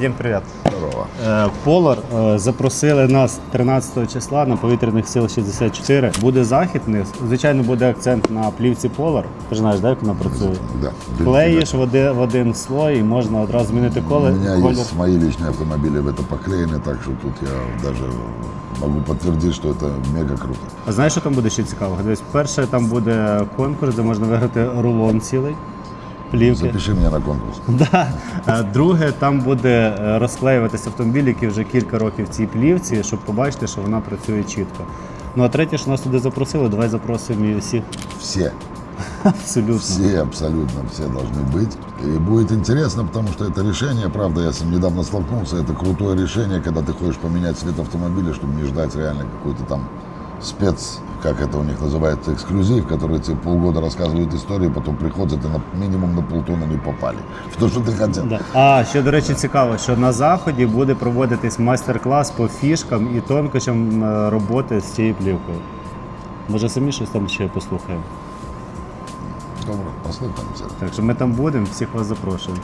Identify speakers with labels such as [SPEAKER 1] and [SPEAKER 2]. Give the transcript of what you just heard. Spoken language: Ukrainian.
[SPEAKER 1] Дім, привіт.
[SPEAKER 2] Здорово.
[SPEAKER 1] Е, Полар е, запросили нас 13 числа на повітряних сил 64. Буде захід. в них. Звичайно, буде акцент на плівці Полар. Ти ж знаєш, де як вона працює?
[SPEAKER 2] Да.
[SPEAKER 1] Клеїш в один, в один слой і можна одразу змінити
[SPEAKER 2] У
[SPEAKER 1] коле.
[SPEAKER 2] меня
[SPEAKER 1] колір.
[SPEAKER 2] есть мои личные автомобили в это поклеены, так что тут я даже могу подтвердить, что это мега круто.
[SPEAKER 1] А знаєш, що там буде ще цікавого? Дивись, перше там буде конкурс, де можна виграти рулон цілий. Плівки.
[SPEAKER 2] Запиши меня на конкурс.
[SPEAKER 1] Да. Е, Друге, там буде е, розклеюватися автомобіль, який вже кілька років в цій плівці, щоб побачити, що вона працює чітко. Ну а третє, що нас туди запросили, давай запросимо і всіх
[SPEAKER 2] Все,
[SPEAKER 1] абсолютно.
[SPEAKER 2] все, абсолютно все должны быть. И будет интересно, потому что это решение, правда, я с ним недавно столкнулся, это крутое решение, когда ты хочешь поменять цвет автомобиля, чтобы не ждать реально какой-то там спец, как это у них называется, эксклюзив, который тебе полгода рассказывает историю, потом приходят и на, минимум на полтона не попали в то, что ты хотел.
[SPEAKER 1] Да. А ще до речі, цікаво, що на заході буде проводитись майстер-клас по фішкам і тонкощам е, роботи з цією плівкою. Може, самі щось там ще послухаємо.
[SPEAKER 2] Добре, послухаемся.
[SPEAKER 1] Так що ми там будемо, всіх вас запрошуємо.